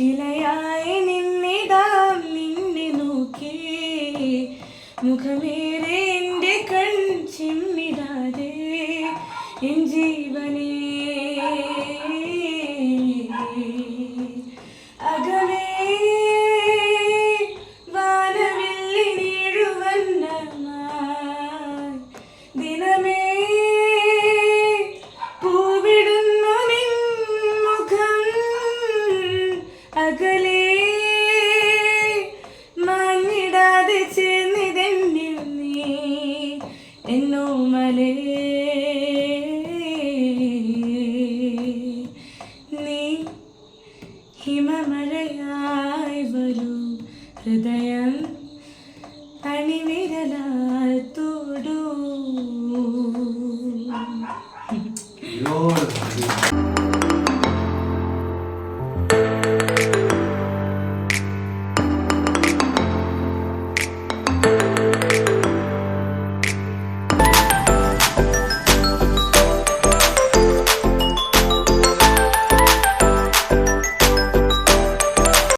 ശിലയായി നിന്നിതാ നിന്നെ നോക്കി. മുഖമേറെ എന്റെ കൺ ചിമ്മിടാതെ എൻ ജീവനേ അകലേ മാഞ്ഞിടാതെ ചേർന്നിതെന്നിൽ നീ എന്നോമലേ നീ ഹിമമഴയായി വരൂ ഹൃദയം അണിവിരലാൽ തൊടൂ.